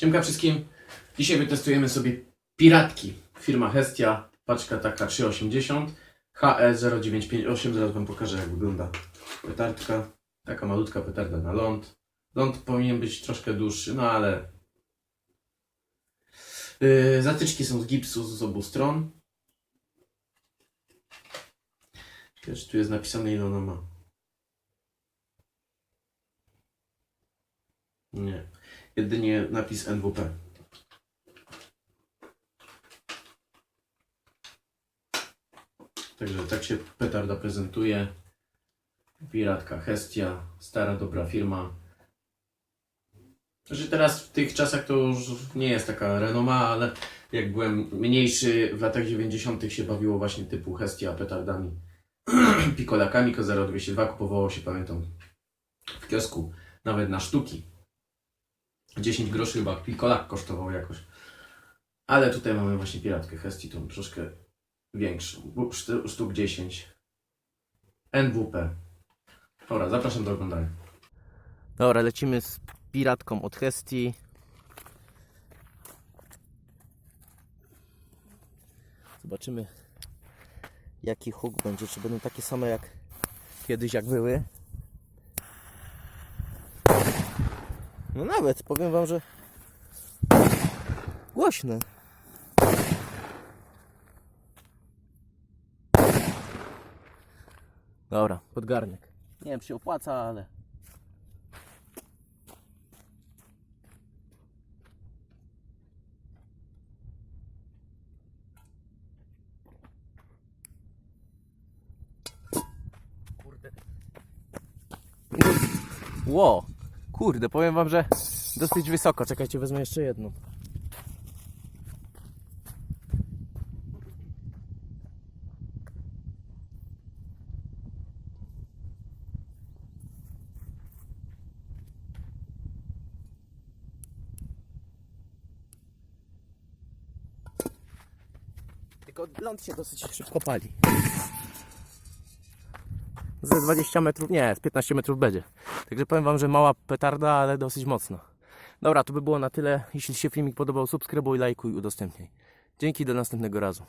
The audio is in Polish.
Siemka wszystkim. Dzisiaj wytestujemy sobie piratki. Firma Hestia, paczka taka 380 HE0958. Zaraz Wam pokażę jak wygląda petardka. Taka malutka petarda na ląd. Ląd powinien być troszkę dłuższy, no ale yy, zatyczki są z gipsu z obu stron. Czy tu jest napisane ile ona ma. Nie. Jedynie napis NWP. Także tak się petarda prezentuje. Piratka Hestia, stara dobra firma. Znaczy teraz w tych czasach to już nie jest taka renoma, ale jak byłem mniejszy w latach 90. się bawiło właśnie typu Hestia petardami. Pikolakami Kozero 202 kupowało się pamiętam w kiosku nawet na sztuki. 10 groszy chyba pikolak kosztował jakoś. Ale tutaj mamy właśnie piratkę Hesti, tą troszkę większą. Sztuk 10. NWP. Dobra, zapraszam do oglądania. Dobra, lecimy z piratką od Hestii. Zobaczymy jaki huk będzie, czy będą takie same jak kiedyś jak były. No nawet, powiem wam, że głośne. Dobra, podgarnek. Nie wiem, czy się opłaca, ale Kurde. Ło! Kurde, powiem wam, że dosyć wysoko. Czekajcie, wezmę jeszcze jedną. Tylko ląd się dosyć szybko pali. Ze 20 metrów, nie, z 15 metrów będzie. Także powiem Wam, że mała petarda, ale dosyć mocna. Dobra, to by było na tyle. Jeśli się filmik podobał, subskrybuj, lajkuj, udostępniaj. Dzięki, do następnego razu.